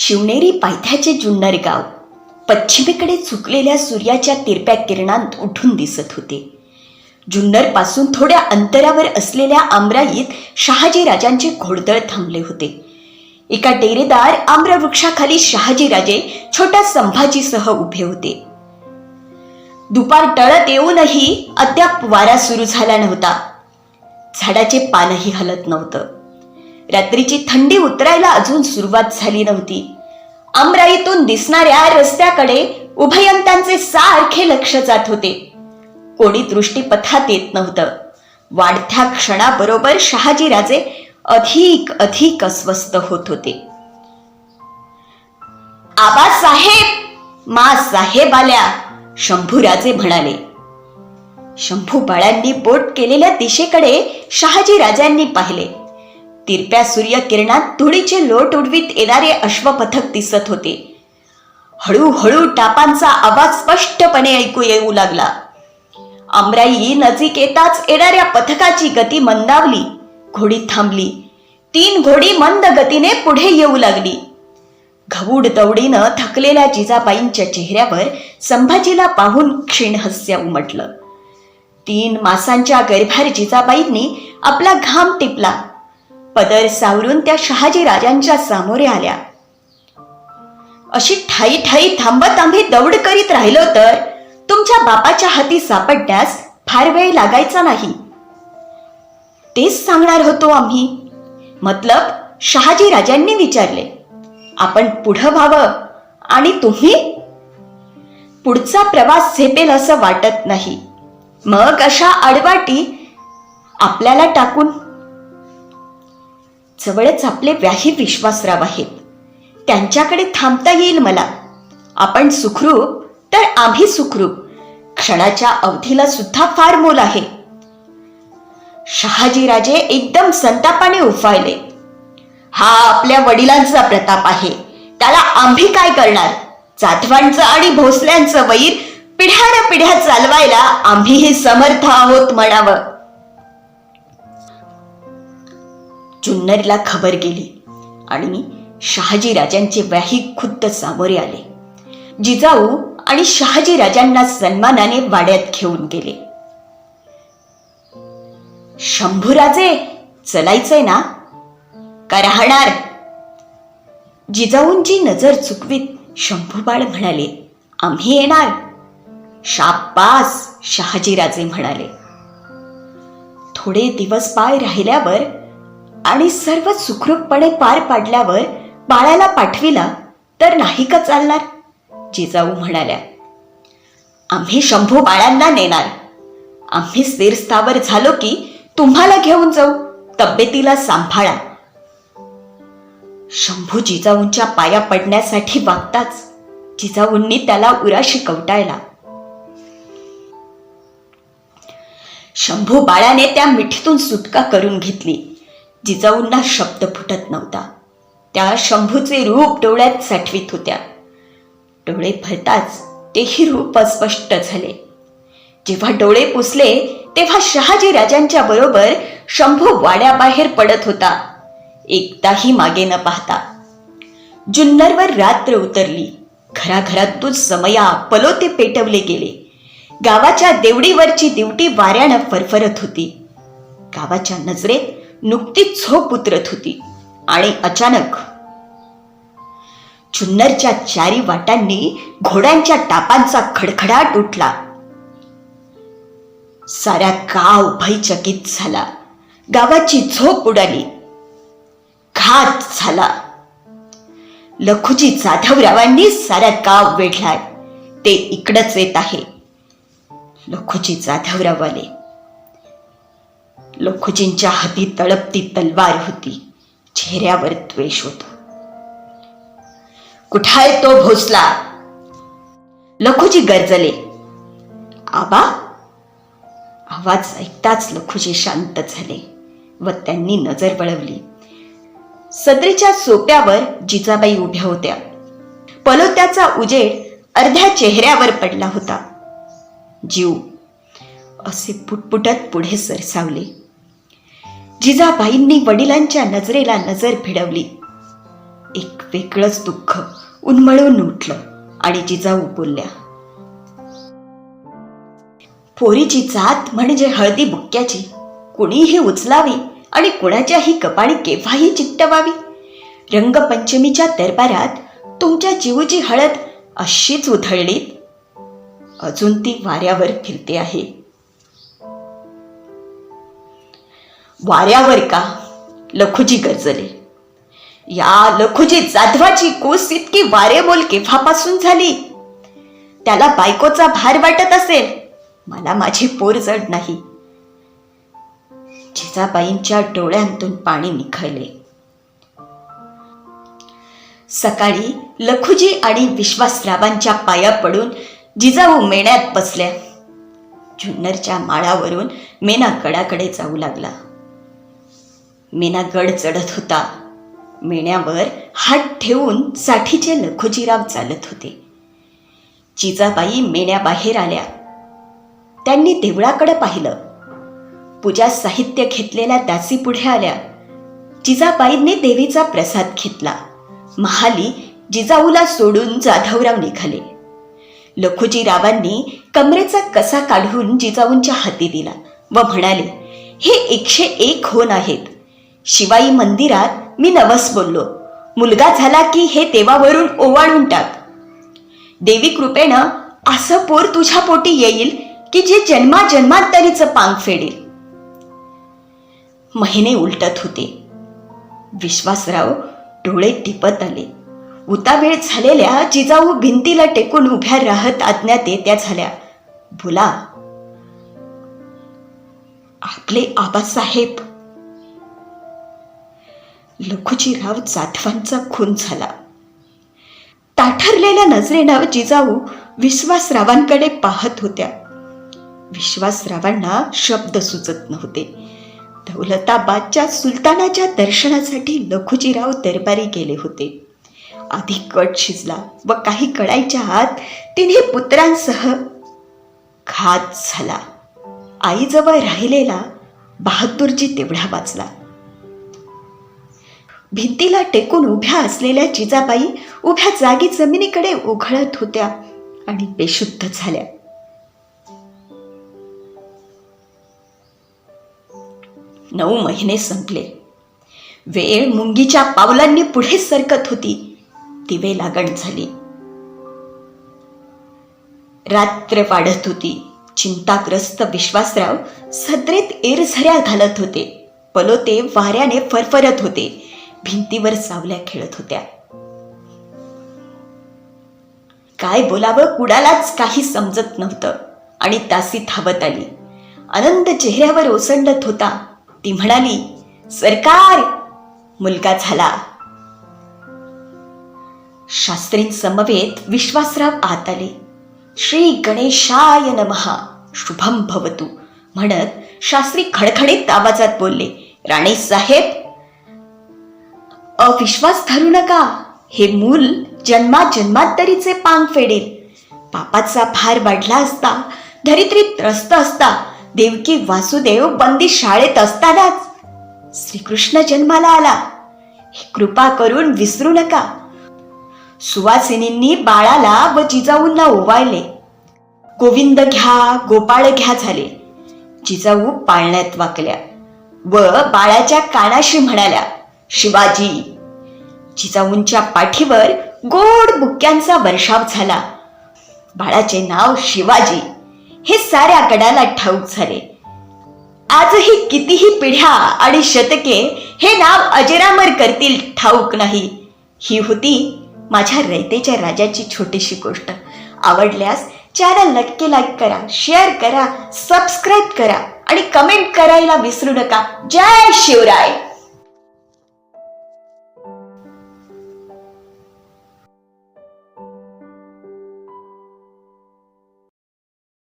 शिवनेरी पायथ्याचे जुन्नर गाव. पश्चिमेकडे चुकलेल्या सूर्याच्या तिरप्या किरणांत उठून दिसत होते. जुन्नरपासून थोड्या अंतरावर असलेल्या आमराईत शहाजी राजांचे घोडदळ थांबले होते. एका डेरेदार आम्रवृक्षाखाली शहाजीराजे छोट्या संभाजीसह उभे होते. दुपार टळत येऊनही अद्याप वारा सुरू झाला नव्हता. झाडाचे पानही हलत नव्हतं. रात्रीची थंडी उतरायला अजून सुरुवात झाली नव्हती. आमराईतून दिसणाऱ्या रस्त्याकडे उभयंतांचे सारखे लक्ष जात होते. कोणी दृष्टीपथात येत नव्हतं. वाढत्या क्षणाबरोबर शहाजीराजे अधिक अधिक अस्वस्थ होत होते. आबासाहेब मा साहेब आल्या शंभूराजे म्हणाले. शंभू बाळांनी बोट केलेल्या दिशेकडे शहाजी राजांनी पाहिले. तिरप्या सूर्यकिरणात धुळीचे लोट उडवीत येणारे अश्वपथक दिसत होते. हळूहळू टापांचा आवाज स्पष्टपणे ऐकू येऊ लागला. अमराई नजीक येताच येणाऱ्या पथकाची गती मंदावली. घोडी थांबली. तीन घोडी मंद गतीने पुढे येऊ लागली. घवूड दौडीनं थकलेल्या जिजाबाईंच्या चेहऱ्यावर संभाजीला पाहून क्षीणहस्य उमटलं. तीन मासांच्या गर्भार जिजाबाईंनी आपला घाम टिपला. पदर सावरून त्या शहाजी राजांच्या सामोरे आल्या. अशी ठाई ठाई थांबत आम्ही दौड करीत राहिलो तर तुमच्या बापाच्या हाती सापडण्यास फार वेळ लागायचा नाही. तेच सांगणार होतो आम्ही. मतलब शहाजी राजांनी विचारले आपण पुढं व्हावं आणि तुम्ही? पुढचा प्रवास झेपेल असं वाटत नाही. मग अशा आडवाटी आपल्याला टाकून जवळच आपले व्याही विश्वासराव आहेत. त्यांच्याकडे थांबता येईल मला. आपण सुखरूप तर आम्ही सुखरूप. क्षणाच्या अवधीला सुद्धा फार मोल आहे. शहाजीराजे एकदम संतापाने उफाळले. हा आपल्या वडिलांचा प्रताप आहे. त्याला आम्ही काय करणार? जाधवांचं आणि भोसल्यांचं वैर पिढ्यान पिढ्या चालवायला आम्हीही समर्थ आहोत म्हणावं. जुन्नरला खबर गेली आणि शहाजी राजांचे व्याही खुद्द सामोरे आले. जिजाऊ आणि शहाजी राजांना सन्मानाने वाड्यात घेऊन गेले. शंभूराजे चलायचंय ना? का राहणार? जिजाऊंची नजर चुकवीत शंभूबाळ म्हणाले आम्ही येणार. शापास शहाजीराजे म्हणाले. थोडे दिवस पाय राहिल्यावर आणि सर्व सुखरूपपणे पार पाडल्यावर बाळाला पाठविला तर नाही का चालणार? जिजाऊ म्हणाल्या आम्ही शंभू बाळांना नेणार. आम्ही स्थिरस्थावर झालो की तुम्हाला घेऊन जाऊ. तब्येतीला सांभाळा. शंभू जिजाऊंच्या पाया पडण्यासाठी वागताच जिजाऊंनी त्याला उराशी कवटाळला शंभू बाळाने त्या मिठीतून सुटका करून घेतली. जिजाऊंना शब्द फुटत नव्हता. त्या शंभूचे रूप डोळ्यात साठवीत होत्या. डोळे भरताच तेही रूप अस्पष्ट झाले. जेव्हा डोळे पुसले तेव्हा शहाजी राजांच्या बरोबर शंभू वाड्याबाहेर पडत होता. एकदाही मागे न पाहता. जुन्नरवर रात्र उतरली. घराघरातून समया पलोते पेटवले गेले. गावाच्या देवडीवरची दिवटी वाऱ्यानं फरफरत होती. गावाच्या नजरेत नुकतीच झोप उतरत होती आणि अचानक जुन्नरच्या चारी वाटांनी घोड्यांच्या टापांचा खडखडाट उठला. साऱ्या गाव भयचकित झाला. गावाची झोप उडाली. घात झाला. लखुजी जाधवरावांनी साऱ्या गाव वेढलाय. ते इकडच येत आहे. लखुजी जाधवराव आले. लखुजींच्या हाती तळपती तलवार होती. चेहऱ्यावर द्वेष होता. कुठाय तो भोसला? लखुजी गरजले. आबा? आवाज ऐकताच लखुजी शांत झाले व त्यांनी नजर वळवली. सदरीच्या सोप्यावर जिजाबाई उभ्या होत्या. पलोत्याचा उजेड अर्ध्या चेहऱ्यावर पडला होता. जीव असे पुटपुटत पुढे सरसावले. जिजाबाईंनी वडिलांच्या नजरेला नजर भिडवली एक वेगळंच दुःख उन्मळून उठलं आणि जिजाऊ बोलल्या पोरीची जात म्हणजे हळदी बुक्क्याची. कुणीही उचलावी आणि कुणाच्याही कपाळी केव्हाही चिकटवावी. रंगपंचमीच्या दरबारात तुमच्या जीवची हळद अशीच उधळली अजून ती वाऱ्यावर फिरते आहे. वाऱ्यावर का? लखुजी गरजले. या लखुजी जाधवाची कोस इतकी वारेबोल केव्हापासून झाली? त्याला बायकोचा भार वाटत असेल. मला माझी पोर जड नाही. जिजाबाईंच्या डोळ्यांतून पाणी निखळले. सकाळी लखुजी आणि विश्वासरावांच्या पाया पडून जिजाऊ मेण्यात बसल्या. जुन्नरच्या माळावरून मेना गडाकडे जाऊ लागला. मेना गड चढत होता. मेण्यावर हात ठेवून साठीचे लखुजीराव चालत होते. जिजाबाई मेण्याबाहेर आल्या. त्यांनी देवळाकडे पाहिलं. पूजा साहित्य घेतलेल्या दासी पुढे आल्या. जिजाबाईंनी देवीचा प्रसाद घेतला. महाली जिजाऊला सोडून जाधवराव निघाले. लखुजीरावांनी कमरेचा कसा काढून जिजाऊंच्या हाती दिला व म्हणाले हे एकशे एक होन आहेत. शिवाई मंदिरात मी नवस बोललो. मुलगा झाला की हे देवावरून ओवाळून टाक. देवी कृपेनं असं पोर तुझ्या पोटी येईल की जे जन्मा जन्मांतरीचं पांग फेडेल. महिने उलटत होते. विश्वासराव डोळे टिपत आले. उतावेळ झालेल्या जिजाऊ भिंतीला टेकून उभ्या राहत आज्ञा देत्या झाल्या. बोला. आपले आबासाहेब लखुजीराव जाधवांचा खून झाला. ताठरलेल्या नजरेनं जिजाऊ विश्वासरावांकडे पाहत होत्या. विश्वासरावांना शब्द सुचत नव्हते. दौलताबादच्या सुलतानाच्या दर्शनासाठी लखुजीराव दरबारी गेले होते. आधी कट शिजला व काही कळायच्या आत तिने पुत्रांसह घात झाला. आईजवळ राहिलेला बहादूरजी तेवढा वाचला. भिंतीला टेकून उभ्या असलेल्या जिजाबाई उभ्या जागी जमिनीकडे उघळत होत्या आणि बेशुद्ध झाल्या. नऊ महिने संपले. वेळ मुंगीच्या पावलांनी पुढे सरकत होती. दिवे लागण झाली. रात्र वाढत होती. चिंताग्रस्त विश्वासराव सदरेत एरझऱ्या घालत होते. पलोते वाऱ्याने फरफरत होते. भिंतीवर सावल्या खेळत होत्या. काय बोलावं कुणालाच काही समजत नव्हतं आणि तासी धावत आली. आनंद चेहऱ्यावर ओसंडत होता. ती म्हणाली सरकार मुलगा झाला. शास्त्रींसमवेत विश्वासराव आत आले. श्री गणेशाय नमहा शुभम भवतु म्हणत शास्त्री खडखडीत आवाजात बोलले. राणे साहेब अविश्वास धरू नका. हे मूल जन्मा जन्मांतरीचे पांग फेडेल. पापाचा भार वाढला असता धरित्री त्रस्त असता देवकी वासुदेव बंदी शाळेत असतानाच श्रीकृष्ण जन्माला आला. हे कृपा करून विसरू नका. सुवासिनींनी बाळाला व जिजाऊंना ओवाळले. गोविंद घ्या गोपाळ घ्या झाले. जिजाऊ पाळण्यात वाकल्या व बाळाच्या कानाशी म्हणाल्या शिवाजी. जिजाऊंच्या पाठीवर गोड बुक्क्यांचा वर्षाव झाला. बाळाचे नाव शिवाजी. हे साऱ्या गडाला ठाऊक झाले. आजही कितीही पिढ्या आणि शतके हे नाव अजरामर करतील ठाऊक नाही. ही होती माझ्या रयतेच्या राजाची छोटीशी गोष्ट. आवडल्यास चॅनल नक्की लाईक करा शेअर करा सबस्क्राईब करा आणि कमेंट करायला विसरू नका. जय शिवराय!